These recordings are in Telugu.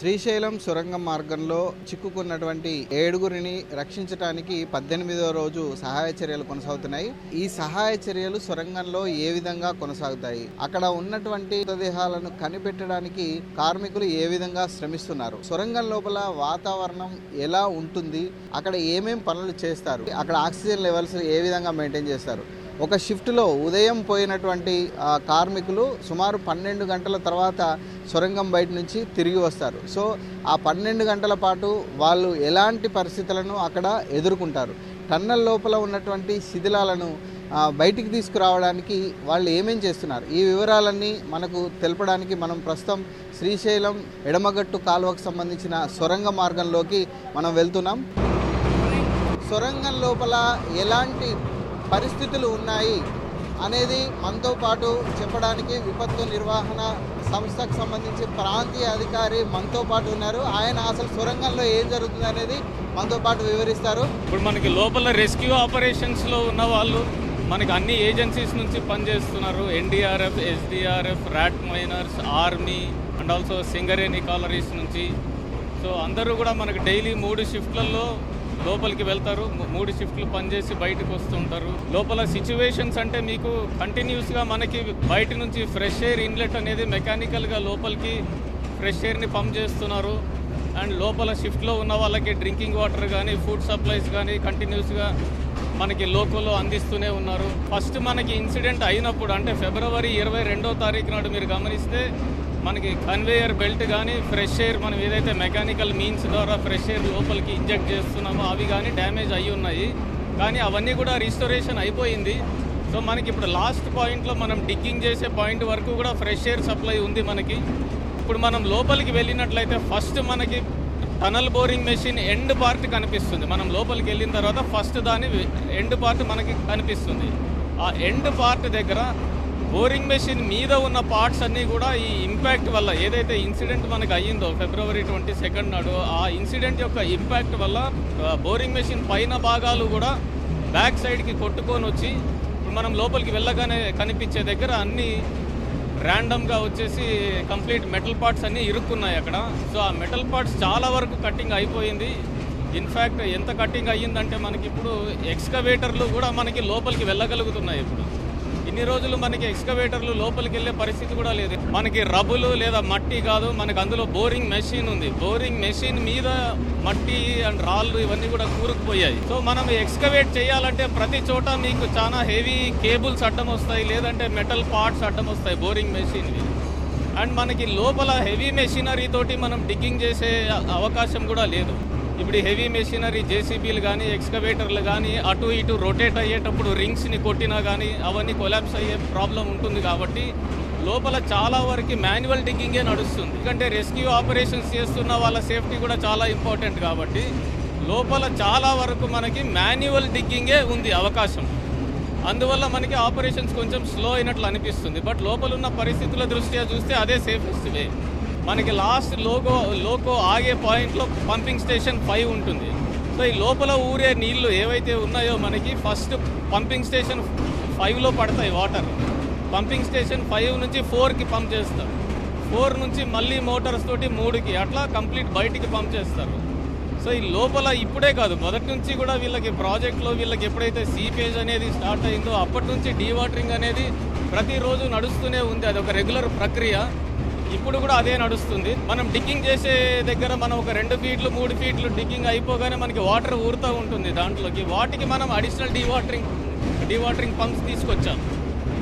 శ్రీశైలం సొరంగ మార్గంలో చిక్కుకున్నటువంటి ఏడుగురిని రక్షించడానికి పద్దెనిమిదో రోజు సహాయ చర్యలు కొనసాగుతున్నాయి. ఈ సహాయ చర్యలు సొరంగంలో ఏ విధంగా కొనసాగుతాయి? అక్కడ ఉన్నటువంటి మృతదేహాలను కనిపెట్టడానికి కార్మికులు ఏ విధంగా శ్రమిస్తున్నారు? సొరంగం లోపల వాతావరణం ఎలా ఉంటుంది? అక్కడ ఏమేం పనులు చేస్తారు? అక్కడ ఆక్సిజన్ లెవెల్స్ ఏ విధంగా మెయింటైన్ చేస్తారు? ఒక షిఫ్ట్లో ఉదయం పోయినటువంటి కార్మికులు సుమారు పన్నెండు గంటల తర్వాత సొరంగం బయట నుంచి తిరిగి వస్తారు. సో ఆ పన్నెండు గంటల పాటు వాళ్ళు ఎలాంటి పరిస్థితులను అక్కడ ఎదుర్కొంటారు? టన్నల్ లోపల ఉన్నటువంటి శిథిలాలను బయటికి తీసుకురావడానికి వాళ్ళు ఏమేం చేస్తున్నారు? ఈ వివరాలన్నీ మనకు తెలపడానికి మనం ప్రస్తుతం శ్రీశైలం ఎడమగట్టు కాలువకు సంబంధించిన సొరంగ మార్గంలోకి మనం వెళ్తున్నాం. సొరంగం లోపల ఎలాంటి పరిస్థితులు ఉన్నాయి అనేది మనతో పాటు చెప్పడానికి విపత్తు నిర్వహణ సంస్థకు సంబంధించి ప్రాంతీయ అధికారి మనతో పాటు ఉన్నారు. ఆయన అసలు సొరంగంలో ఏం జరుగుతుంది అనేది మనతో పాటు వివరిస్తారు. ఇప్పుడు మనకి లోపల రెస్క్యూ ఆపరేషన్స్లో ఉన్న వాళ్ళు మనకి అన్ని ఏజెన్సీస్ నుంచి పనిచేస్తున్నారు. NDRF SDRF rat miners army and also Singareni collieries నుంచి. సో అందరూ కూడా మనకి డైలీ మూడు షిఫ్ట్లలో లోపలికి వెళ్తారు మూడు షిఫ్ట్లు పనిచేసి బయటకు వస్తుంటారు. లోపల సిచ్యువేషన్స్ అంటే మీకు కంటిన్యూస్గా మనకి బయట నుంచి ఫ్రెష్ ఎయిర్ ఇన్లెట్ అనేది మెకానికల్గా లోపలికి ఫ్రెష్ ఎయిర్ని పంప్ చేస్తున్నారు. అండ్ లోపల షిఫ్ట్లో ఉన్న వాళ్ళకి డ్రింకింగ్ వాటర్ కానీ ఫుడ్ సప్లైస్ కానీ కంటిన్యూస్గా మనకి లోకల్లో అందిస్తూనే ఉన్నారు. ఫస్ట్ మనకి ఇన్సిడెంట్ అయినప్పుడు అంటే ఫిబ్రవరి ఇరవై రెండో తారీఖు నాడు మీరు గమనిస్తే మనకి కన్వేయర్ బెల్ట్ కానీ ఫ్రెష్ ఎయిర్ మనం ఏదైతే మెకానికల్ మీన్స్ ద్వారా ఫ్రెష్ ఎయిర్ లోపలికి ఇంజెక్ట్ చేస్తున్నామో అవి కానీ డ్యామేజ్ అయి ఉన్నాయి. కానీ అవన్నీ కూడా రిస్టోరేషన్ అయిపోయింది. సో మనకి ఇప్పుడు లాస్ట్ పాయింట్లో మనం డిగ్గింగ్ చేసే పాయింట్ వరకు కూడా ఫ్రెష్ ఎయిర్ సప్లై ఉంది మనకి. ఇప్పుడు మనం లోపలికి వెళ్ళినట్లయితే ఫస్ట్ మనకి tunnel boring machine end part కనిపిస్తుంది. మనం లోపలికి వెళ్ళిన తర్వాత ఫస్ట్ దాని ఎండ్ పార్ట్ మనకి కనిపిస్తుంది. ఆ ఎండ్ పార్ట్ దగ్గర బోరింగ్ మెషిన్ మీద ఉన్న పార్ట్స్ అన్నీ కూడా ఈ ఇంపాక్ట్ వల్ల ఏదైతే ఇన్సిడెంట్ మనకు అయ్యిందో ఫిబ్రవరి ట్వంటీ సెకండ్ నాడు ఆ ఇన్సిడెంట్ యొక్క ఇంపాక్ట్ వల్ల బోరింగ్ మెషిన్ పైన భాగాలు కూడా బ్యాక్ సైడ్కి కొట్టుకొని వచ్చి ఇప్పుడు మనం లోపలికి వెళ్ళగానే కనిపించే దగ్గర అన్నీ ర్యాండమ్గా వచ్చేసి కంప్లీట్ మెటల్ పార్ట్స్ అన్నీ ఇరుక్కున్నాయి అక్కడ. సో ఆ మెటల్ పార్ట్స్ చాలా వరకు కట్టింగ్ అయిపోయింది. ఇన్ఫ్యాక్ట్ ఎంత కట్టింగ్ అయ్యిందంటే మనకి ఇప్పుడు ఎక్స్కవేటర్లు కూడా మనకి లోపలికి వెళ్ళగలుగుతున్నాయి ఇప్పుడు. ఇన్ని రోజులు మనకి ఎక్స్కవేటర్లు లోపలికి వెళ్ళే పరిస్థితి కూడా లేదు. మనకి రబ్బులు లేదా మట్టి కాదు మనకి అందులో బోరింగ్ మెషిన్ ఉంది. బోరింగ్ మెషిన్ మీద మట్టి అండ్ రాళ్ళు ఇవన్నీ కూడా కూరుకుపోయాయి. సో మనం ఎక్స్కవేట్ చేయాలంటే ప్రతి చోట మీకు చాలా హెవీ కేబుల్స్ అడ్డం వస్తాయి లేదంటే మెటల్ పార్ట్స్ అడ్డం వస్తాయి బోరింగ్ మెషిన్ అండ్ మనకి లోపల హెవీ మెషినరీ తోటి మనం డిగ్గింగ్ చేసే అవకాశం కూడా లేదు. ఇప్పుడు హెవీ మెషినరీ జేసీబీలు కానీ ఎక్స్కవేటర్లు కానీ అటు ఇటు రొటేట్ అయ్యేటప్పుడు రింగ్స్ని కొట్టినా కానీ అవన్నీ కొలాప్స్ అయ్యే ప్రాబ్లం ఉంటుంది కాబట్టి లోపల చాలా వరకు మాన్యువల్ డిగ్గింగే నడుస్తుంది. ఎందుకంటే రెస్క్యూ ఆపరేషన్స్ చేస్తున్న వాళ్ళ సేఫ్టీ కూడా చాలా ఇంపార్టెంట్ కాబట్టి లోపల చాలా వరకు మనకి మాన్యువల్ డిగ్గింగే ఉంది అవకాశం. అందువల్ల మనకి ఆపరేషన్స్ కొంచెం స్లో అయినట్లు అనిపిస్తుంది. బట్ లోపల ఉన్న పరిస్థితుల దృష్ట్యా చూస్తే అదే సేఫెస్ట్ వే మనకి లాస్ట్ లోగో లోకో ఆగే పాయింట్లో పంపింగ్ స్టేషన్ ఫైవ్ ఉంటుంది. సో ఈ లోపల ఊరే నీళ్ళు ఏవైతే ఉన్నాయో మనకి ఫస్ట్ పంపింగ్ స్టేషన్ ఫైవ్లో పడతాయి వాటర్. పంపింగ్ స్టేషన్ ఫైవ్ నుంచి ఫోర్కి పంప్ చేస్తారు. ఫోర్ నుంచి మళ్ళీ మోటార్స్ తోటి మూడుకి అట్లా కంప్లీట్ బయటికి పంప్ చేస్తారు. సో ఈ లోపల ఇప్పుడే కాదు మొదటి నుంచి కూడా వీళ్ళకి ప్రాజెక్ట్లో వీళ్ళకి ఎప్పుడైతే సీపేజ్ అనేది స్టార్ట్ అయిందో అప్పటి నుంచి డీవాటరింగ్ అనేది ప్రతిరోజు నడుస్తూనే ఉంది. అది ఒక రెగ్యులర్ ప్రక్రియ. ఇప్పుడు కూడా అదే నడుస్తుంది. మనం డిగ్గింగ్ చేసే దగ్గర మనం ఒక రెండు ఫీట్లు మూడు ఫీట్లు డిగ్గింగ్ అయిపోగానే మనకి వాటర్ ఊరుతూ ఉంటుంది దాంట్లోకి. వాటికి మనం అడిషనల్ డీవాటరింగ్ డీవాటరింగ్ పంప్స్ తీసుకొచ్చాం.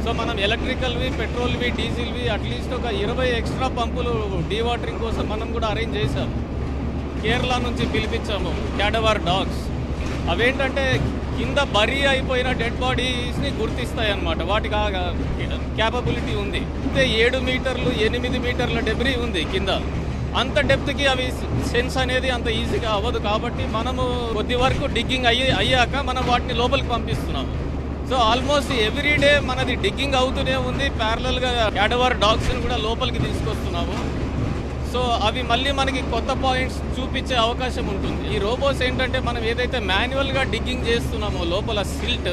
సో మనం ఎలక్ట్రికల్వి పెట్రోల్వి డీజిల్వి అట్లీస్ట్ ఒక ఇరవై ఎక్స్ట్రా పంపులు డీవాటరింగ్ కోసం మనం కూడా అరేంజ్ చేశాం. కేరళ నుంచి పిలిపించాము క్యాడవార్ డాగ్స్ అవేంటంటే కింద బరీ అయిపోయిన డెడ్ బాడీస్ని గుర్తిస్తాయి అన్నమాట వాటికి క్యాపబిలిటీ ఉంది. అయితే ఏడు మీటర్లు ఎనిమిది మీటర్ల డెబ్రీ ఉంది కింద. అంత డెప్త్కి అవి సెన్స్ అనేది అంత ఈజీగా అవ్వదు కాబట్టి మనము కొద్ది వరకు డిగ్గింగ్ అయ్యి అయ్యాక మనం వాటిని లోపలికి పంపిస్తున్నాము. సో ఆల్మోస్ట్ ఎవ్రీ డే మనది డిగ్గింగ్ అవుతూనే ఉంది. ప్యారలల్గా క్యాడవర్ డాగ్స్ని కూడా లోపలికి తీసుకొస్తున్నాము. సో అవి మళ్ళీ మనకి కొత్త పాయింట్స్ చూపించే అవకాశం ఉంటుంది. ఈ రోబోస్ ఏంటంటే మనం ఏదైతే మాన్యువల్గా డిగ్గింగ్ చేస్తున్నామో లోపల సిల్ట్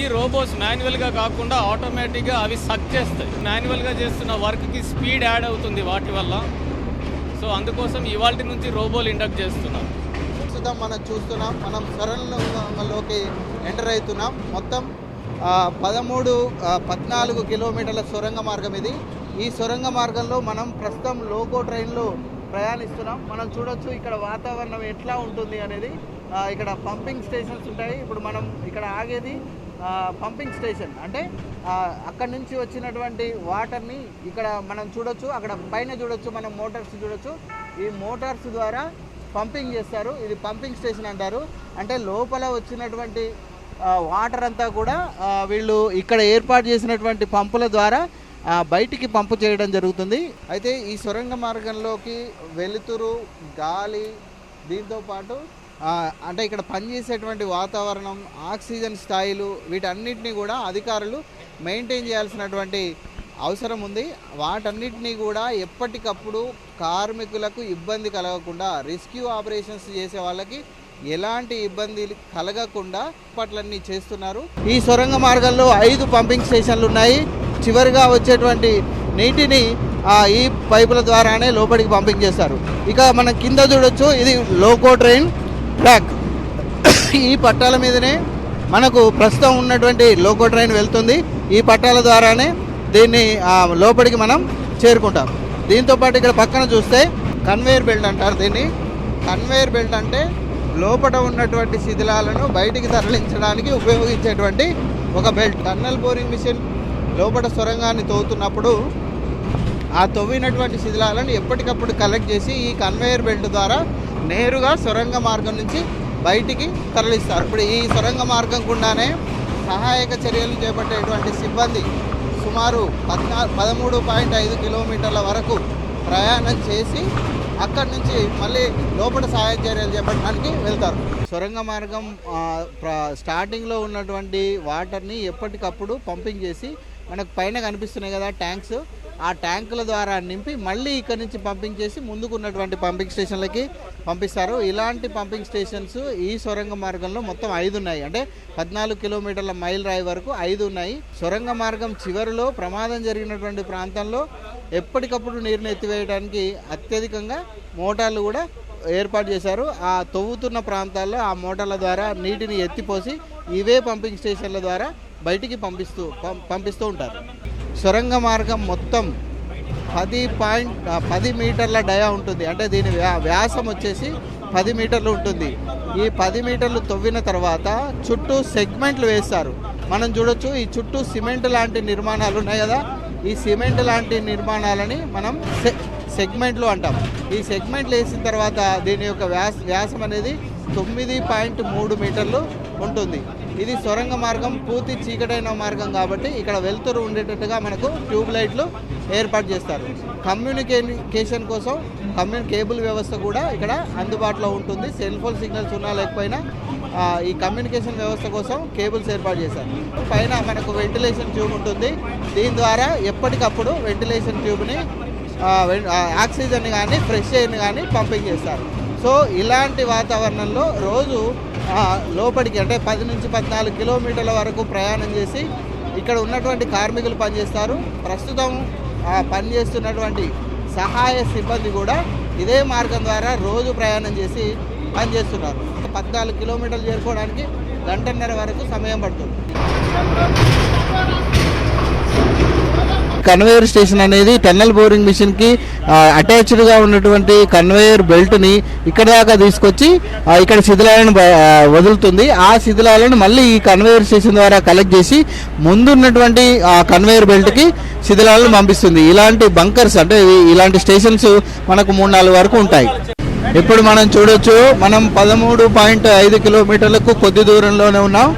ఈ రోబోస్ మాన్యువల్గా కాకుండా ఆటోమేటిక్గా అవి సక్ చేస్తాయి. మాన్యువల్గా చేస్తున్న వర్క్కి స్పీడ్ యాడ్ అవుతుంది వాటి వల్ల. సో అందుకోసం ఇవాళ నుంచి రోబోలు ఇండక్ట్ చేస్తున్నారు. ప్రస్తుతం మనం చూస్తున్నాం. మనం సొరంగంలోకి ఎంటర్ అవుతున్నాం. మొత్తం పదమూడు పద్నాలుగు కిలోమీటర్ల సొరంగ మార్గం ఇది. ఈ సొరంగ మార్గంలో మనం ప్రస్తుతం లోకో ట్రైన్లో ప్రయాణిస్తున్నాం. మనం చూడొచ్చు ఇక్కడ వాతావరణం ఎట్లా ఉంటుంది అనేది. ఇక్కడ పంపింగ్ స్టేషన్స్ ఉంటాయి. ఇప్పుడు మనం ఇక్కడ ఆగేది పంపింగ్ స్టేషన్. అంటే అక్కడి అక్కడ నుంచి వచ్చినటువంటి వాటర్ని ఇక్కడ మనం చూడొచ్చు. అక్కడ పైన చూడొచ్చు మనం మోటార్స్ చూడొచ్చు. ఈ మోటార్స్ ద్వారా పంపింగ్ చేస్తారు. ఇది పంపింగ్ స్టేషన్ అంటారు. అంటే లోపల వచ్చినటువంటి వాటర్ అంతా కూడా వీళ్ళు ఇక్కడ ఏర్పాటు చేసినటువంటి పంపుల ద్వారా బయటికి పంపు చేయడం జరుగుతుంది. అయితే ఈ సొరంగ మార్గంలోకి వెలుతురు గాలి దీంతో పాటు అంటే ఇక్కడ పనిచేసేటువంటి వాతావరణం ఆక్సిజన్ స్థాయిలు వీటన్నిటినీ కూడా అధికారులు మెయింటైన్ చేయాల్సినటువంటి అవసరం ఉంది. వాటన్నిటినీ కూడా ఎప్పటికప్పుడు కార్మికులకు ఇబ్బంది కలగకుండా రెస్క్యూ ఆపరేషన్స్ చేసే వాళ్ళకి ఎలాంటి ఇబ్బంది కలగకుండా పట్లన్నీ చేస్తున్నారు. ఈ సొరంగ మార్గంలో ఐదు పంపింగ్ స్టేషన్లు ఉన్నాయి. చివరిగా వచ్చేటువంటి నీటిని ఈ పైపుల ద్వారానే లోపలికి పంపింగ్ చేస్తారు ఇక మనం కింద చూడొచ్చు ఇది లోకో ట్రైన్ ట్రాక్ ఈ పట్టాల మీదనే మనకు ప్రస్తుతం ఉన్నటువంటి లోకో ట్రైన్ వెళ్తుంది. ఈ పట్టాల ద్వారానే దీన్ని లోపలికి మనం చేరుకుంటాం. దీంతో పాటు ఇక్కడ పక్కన చూస్తే కన్వేయర్ బెల్ట్ అంటారు దీన్ని. కన్వేయర్ బెల్ట్ అంటే లోపల ఉన్నటువంటి శిథిలాలను బయటికి తరలించడానికి ఉపయోగించేటువంటి ఒక బెల్ట్ టన్నల్ బోరింగ్ మిషన్ లోపల సొరంగాన్ని తవ్వుతున్నప్పుడు ఆ తవ్వినటువంటి శిథిలాలను ఎప్పటికప్పుడు కలెక్ట్ చేసి ఈ కన్వేయర్ బెల్ట్ ద్వారా నేరుగా సొరంగ మార్గం నుంచి బయటికి తరలిస్తారు. ఇప్పుడు ఈ సొరంగ మార్గం గుండానే సహాయక చర్యలు చేపట్టేటువంటి సిబ్బంది సుమారు పద్నా పదమూడు పాయింట్ ఐదు కిలోమీటర్ల వరకు ప్రయాణం చేసి అక్కడి నుంచి మళ్ళీ లోపల సహాయ చర్యలు చేపట్టడానికి వెళ్తారు. సొరంగ మార్గం స్టార్టింగ్లో ఉన్నటువంటి వాటర్ని ఎప్పటికప్పుడు పంపింగ్ చేసి మనకు పైన కనిపిస్తున్నాయి కదా ట్యాంక్స్. ఆ ట్యాంకుల ద్వారా నింపి మళ్ళీ ఇక్కడ నుంచి పంపింగ్ చేసి ముందుకు ఉన్నటువంటి పంపింగ్ స్టేషన్లకి పంపిస్తారు. ఇలాంటి పంపింగ్ స్టేషన్స్ ఈ సొరంగ మార్గంలో మొత్తం ఐదు ఉన్నాయి. అంటే పద్నాలుగు కిలోమీటర్ల మైల్ రాయి వరకు ఐదు ఉన్నాయి. సొరంగ మార్గం చివరిలో ప్రమాదం జరిగినటువంటి ప్రాంతంలో ఎప్పటికప్పుడు నీరుని ఎత్తివేయడానికి అత్యధికంగా మోటార్లు కూడా ఏర్పాటు చేశారు. ఆ తవ్వుతున్న ప్రాంతాల్లో ఆ మోటార్ల ద్వారా నీటిని ఎత్తిపోసి ఇవే పంపింగ్ స్టేషన్ల ద్వారా బయటికి పంపిస్తూ పం- పంపిస్తూ ఉంటారు. సొరంగ మార్గం మొత్తం పది పాయింట్ పది మీటర్ల డయా ఉంటుంది. అంటే దీని వ్యా వ్యాసం వచ్చేసి పది మీటర్లు ఉంటుంది. ఈ పది మీటర్లు తవ్విన తర్వాత చుట్టూ సెగ్మెంట్లు వేస్తారు. మనం చూడొచ్చు ఈ చుట్టూ సిమెంట్ లాంటి నిర్మాణాలు ఉన్నాయి కదా. ఈ సిమెంట్ లాంటి నిర్మాణాలని మనం సె సెగ్మెంట్లు అంటాం. ఈ సెగ్మెంట్లు వేసిన తర్వాత దీని యొక్క వ్యాస వ్యాసం అనేది తొమ్మిది పాయింట్ మూడు మీటర్లు ఉంటుంది. ఇది సొరంగ మార్గం పూర్తి చీకటైన మార్గం కాబట్టి ఇక్కడ వెలుతురు ఉండేటట్టుగా మనకు ట్యూబ్ లైట్లు ఏర్పాటు చేస్తారు. కమ్యూనికేషన్ కోసం కమ్యూని కేబుల్ వ్యవస్థ కూడా ఇక్కడ అందుబాటులో ఉంటుంది. సెల్ ఫోన్ సిగ్నల్స్ ఉన్నా లేకపోయినా ఈ కమ్యూనికేషన్ వ్యవస్థ కోసం కేబుల్స్ ఏర్పాటు చేశారు. పైన మనకు వెంటిలేషన్ ట్యూబ్ ఉంటుంది. దీని ద్వారా ఎప్పటికప్పుడు వెంటిలేషన్ ట్యూబ్ని ఆక్సిజన్ కానీ ఫ్రెష్ ఎయిర్ని కానీ పంపింగ్ చేస్తారు సో ఇలాంటి వాతావరణంలో రోజు లోపలికి అంటే పది నుంచి పద్నాలుగు కిలోమీటర్ల వరకు ప్రయాణం చేసి ఇక్కడ ఉన్నటువంటి కార్మికులు పనిచేస్తారు. ప్రస్తుతం పనిచేస్తున్నటువంటి సహాయ సిబ్బంది కూడా ఇదే మార్గం ద్వారా రోజు ప్రయాణం చేసి పనిచేస్తున్నారు. పద్నాలుగు కిలోమీటర్లు చేరుకోవడానికి గంటన్నర వరకు సమయం పడుతుంది. కన్వేయర్ స్టేషన్ అనేది టన్నల్ బోరింగ్ మిషన్కి ఉన్నటువంటి కన్వేయర్ బెల్ట్ని ఇక్కడ దాకా తీసుకొచ్చి ఇక్కడ శిథిలాలను వదులుతుంది. ఆ శిథిలాలను మళ్ళీ ఈ కన్వేయర్ స్టేషన్ ద్వారా కలెక్ట్ చేసి ముందున్నటువంటి ఆ కన్వేయర్ బెల్ట్కి శిథిలాలను పంపిస్తుంది. ఇలాంటి బంకర్స్ అంటే ఇలాంటి స్టేషన్స్ మనకు మూడు నాలుగు వరకు ఉంటాయి. ఇప్పుడు మనం చూడొచ్చు మనం పదమూడు పాయింట్ ఐదు కిలోమీటర్లకు కొద్ది దూరంలోనే ఉన్నాం.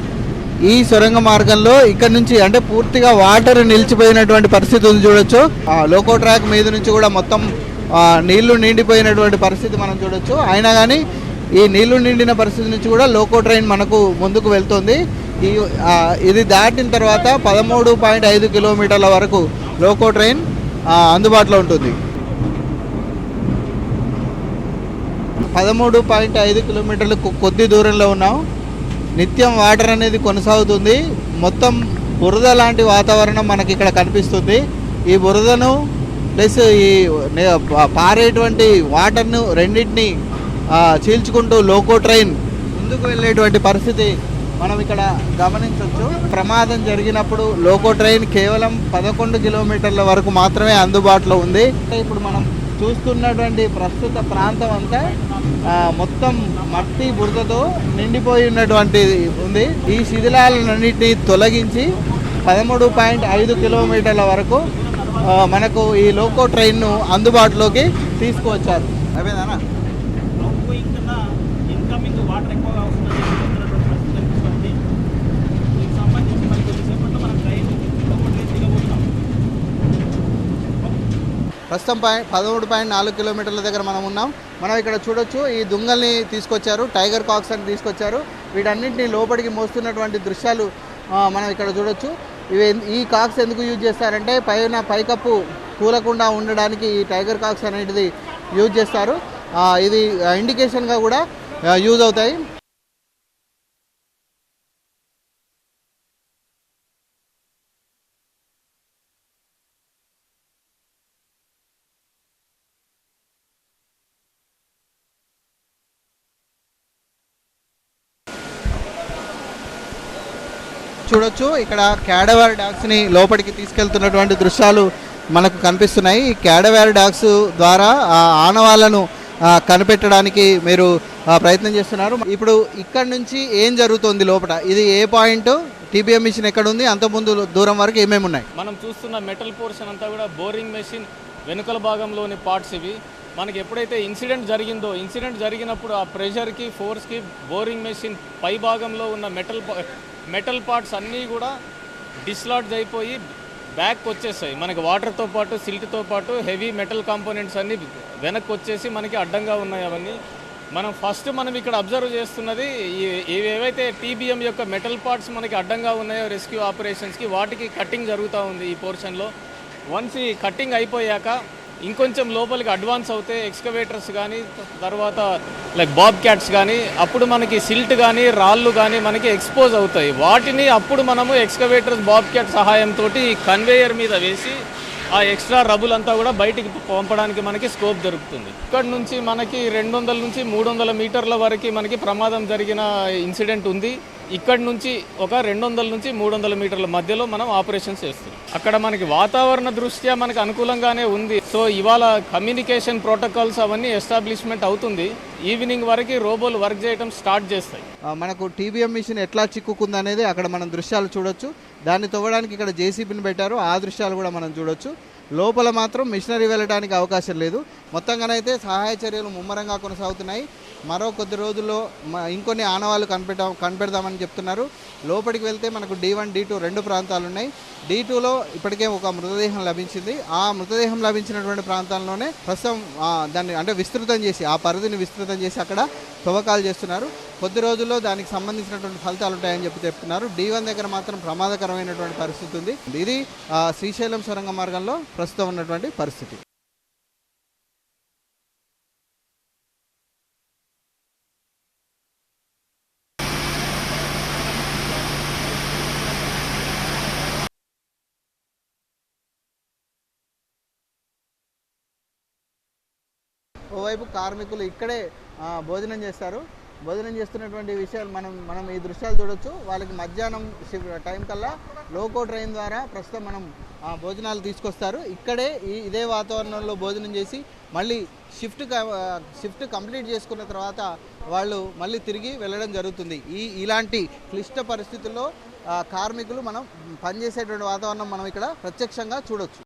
ఈ సొరంగ మార్గంలో ఇక్కడ నుంచి అంటే పూర్తిగా వాటర్ నిలిచిపోయినటువంటి పరిస్థితి ఉంది చూడొచ్చు. లోకో ట్రాక్ మీద నుంచి కూడా మొత్తం నీళ్ళు నిండిపోయినటువంటి పరిస్థితి మనం చూడొచ్చు. అయినా కానీ ఈ నీళ్ళు నిండిన పరిస్థితి నుంచి కూడా లోకో ట్రైన్ మనకు ముందుకు వెళ్తుంది. ఈ ఇది దాటిన తర్వాత పదమూడు పాయింట్ ఐదు కిలోమీటర్ల వరకు లోకో ట్రైన్ అందుబాటులో ఉంటుంది. పదమూడు పాయింట్ ఐదు కిలోమీటర్లు కొద్ది దూరంలో ఉన్నాం. నిత్యం వాటర్ అనేది కొనసాగుతుంది. మొత్తం బురద లాంటి వాతావరణం మనకి ఇక్కడ కనిపిస్తుంది. ఈ బురదను ప్లస్ ఈ పారేటువంటి వాటర్ను రెండింటిని చీల్చుకుంటూ లోకో ట్రైన్ ముందుకు వెళ్ళేటువంటి పరిస్థితి మనం ఇక్కడ గమనించవచ్చు ప్రమాదం జరిగినప్పుడు లోకో ట్రైన్ కేవలం పదకొండు కిలోమీటర్ల వరకు మాత్రమే అందుబాటులో ఉంది. ఇప్పుడు మనం చూస్తున్నటువంటి ప్రస్తుత ప్రాంతం అంతా. మొత్తం మట్టి బురదతో నిండిపోయి ఉన్నటువంటి ఉంది. ఈ శిథిలాలన్నింటినీ తొలగించి పదమూడు పాయింట్ ఐదు కిలోమీటర్ల వరకు మనకు ఈ లోకో ట్రైన్ను అందుబాటులోకి తీసుకువచ్చారు. అవేనా అవుట్ గోయింగ్ కన్నా ఇన్కమింగ్ వాటర్ ఎక్కువగా వస్తుందని చెప్తున్నటువంటి పరిస్థితి కనిపిస్తుంది దీనికి సంబంధించి మరి కొద్దిసేపట్లో మనం ట్రైన్ ఒకటి దిగబోతున్నాం ప్రస్తుతం పాయింట్ పదమూడు పాయింట్ నాలుగు కిలోమీటర్ల దగ్గర మనం ఉన్నాం. మనం ఇక్కడ చూడొచ్చు ఈ దుంగల్ని తీసుకొచ్చారు టైగర్ కాక్స్ అని తీసుకొచ్చారు. వీటన్నింటినీ లోపలికి మోస్తున్నటువంటి దృశ్యాలు మనం ఇక్కడ చూడొచ్చు. ఇవి ఈ కాక్స్ ఎందుకు యూజ్ చేస్తారంటే పైన పైకప్పు కూలకుండా ఉండడానికి ఈ టైగర్ కాక్స్ అనేటిది యూజ్ చేస్తారు. ఇది ఇండికేషన్గా కూడా యూజ్ అవుతాయి. చూడొచ్చు. ఇక్కడ క్యాడవర్ డాగ్స్ని లోపలికి తీసుకెళ్తున్నటువంటి దృశ్యాలు మనకు కనిపిస్తున్నాయి. ఈ క్యాడవర్ డాగ్స్ ద్వారా ఆ ఆనవాళ్ళను కనిపెట్టడానికి మీరు ప్రయత్నం చేస్తున్నారు. ఇప్పుడు ఇక్కడ నుంచి ఏం జరుగుతుంది లోపల? ఇది ఏ పాయింట్? టీబీఎం మిషన్ ఎక్కడ ఉంది అంత ముందు దూరం వరకు ఏమేమి ఉన్నాయి? మనం చూస్తున్న మెటల్ పోర్షన్ అంతా కూడా బోరింగ్ మెషిన్ వెనుకల భాగంలోని పార్ట్స్ ఇవి. మనకి ఎప్పుడైతే ఇన్సిడెంట్ జరిగిందో ఇన్సిడెంట్ జరిగినప్పుడు ఆ ప్రెషర్కి ఫోర్స్కి బోరింగ్ మెషిన్ పై భాగంలో ఉన్న మెటల్ మెటల్ పార్ట్స్ అన్నీ కూడా డిస్లాడ్జ్ అయిపోయి బ్యాక్ వచ్చేస్తాయి మనకి వాటర్తో పాటు సిల్ట్తో పాటు హెవీ మెటల్ కాంపోనెంట్స్ అన్నీ వెనక్కి వచ్చేసి మనకి అడ్డంగా ఉన్నాయి అవన్నీ. మనం ఫస్ట్ మనం ఇక్కడ అబ్జర్వ్ చేస్తున్నది ఏవైతే టీబీఎం యొక్క మెటల్ పార్ట్స్ మనకి అడ్డంగా ఉన్నాయో రెస్క్యూ ఆపరేషన్స్కి వాటికి కటింగ్ జరుగుతూ ఉంది ఈ పోర్షన్లో. వన్స్ ఈ కటింగ్ అయిపోయాక ఇంకొంచెం లోపలికి అడ్వాన్స్ అవుతే ఎక్స్కవేటర్స్ కానీ తర్వాత లైక్ బాబ్ క్యాట్స్ కానీ అప్పుడు మనకి సిల్ట్ కానీ రాళ్ళు కానీ మనకి ఎక్స్పోజ్ అవుతాయి. వాటిని అప్పుడు మనము ఎక్స్కవేటర్స్ బాబ్ క్యాట్ సహాయంతో కన్వేయర్ మీద వేసి ఆ ఎక్స్ట్రా రబుల్ అంతా కూడా బయటికి పంపడానికి మనకి స్కోప్ దొరుకుతుంది. ఇక్కడ నుంచి మనకి రెండు వందల నుంచి మూడు వందల మీటర్ల వరకు మనకి ప్రమాదం జరిగిన ఇన్సిడెంట్ ఉంది. ఇక్కడ నుంచి ఒక రెండు వందల నుంచి మూడు వందల మీటర్ల మధ్యలో మనం ఆపరేషన్ చేస్తున్నాం. అక్కడ మనకి వాతావరణ దృష్ట్యా మనకి అనుకూలంగానే ఉంది. సో ఇవాళ కమ్యూనికేషన్ ప్రోటోకాల్స్ అవన్నీ ఎస్టాబ్లిష్మెంట్ అవుతుంది. ఈవినింగ్ వరకు రోబోలు వర్క్ చేయడం స్టార్ట్ చేస్తాయి. మనకు టీబీఎం మిషన్ ఎట్లా చిక్కుకుంది అనేది అక్కడ మనం దృశ్యాలు చూడొచ్చు. దాన్ని తవ్వడానికి ఇక్కడ జేసీబీని పెట్టారు. ఆ దృశ్యాలు కూడా మనం చూడొచ్చు. లోపల మాత్రం మిషనరీ వెళ్ళడానికి అవకాశం లేదు. మొత్తంగానైతే సహాయ చర్యలు ముమ్మరంగా కొనసాగుతున్నాయి. మరో కొద్ది రోజుల్లో ఇంకొన్ని ఆనవాళ్ళు కనిపెట్ట కనిపెడదామని చెప్తున్నారు. లోపలికి వెళ్తే మనకు డి వన్ డి టూ రెండు ప్రాంతాలు ఉన్నాయి డి టూలో ఇప్పటికే ఒక మృతదేహం లభించింది. ఆ మృతదేహం లభించినటువంటి ప్రాంతాల్లోనే ప్రస్తుతం దాన్ని అంటే విస్తృతం చేసి ఆ పరిధిని విస్తృతం చేసి అక్కడ తవ్వకాలు చేస్తున్నారు. కొద్ది రోజుల్లో దానికి సంబంధించినటువంటి ఫలితాలు ఉంటాయని చెప్పి చెప్తున్నారు. డి వన్ దగ్గర మాత్రం ప్రమాదకరమైనటువంటి పరిస్థితి ఉంది. ఇది శ్రీశైలం సొరంగ మార్గంలో ప్రస్తుతం ఉన్నటువంటి పరిస్థితి. ఓవైపు కార్మికులు ఇక్కడే ఆ, భోజనం చేస్తారు. భోజనం చేస్తున్నటువంటి విషయాలు మనం మనం ఈ దృశ్యాలు చూడొచ్చు. వాళ్ళకి మధ్యాహ్నం టైం కల్లా లోకో ట్రైన్ ద్వారా ప్రస్తుతం మనం భోజనాలు తీసుకొస్తారు. ఇక్కడే ఈ ఇదే వాతావరణంలో భోజనం చేసి మళ్ళీ షిఫ్ట్ షిఫ్ట్ కంప్లీట్ చేసుకున్న తర్వాత వాళ్ళు మళ్ళీ తిరిగి వెళ్ళడం జరుగుతుంది. ఈ ఇలాంటి క్లిష్ట పరిస్థితుల్లో కార్మికులు మనం పనిచేసేటువంటి వాతావరణం మనం ఇక్కడ ప్రత్యక్షంగా చూడొచ్చు.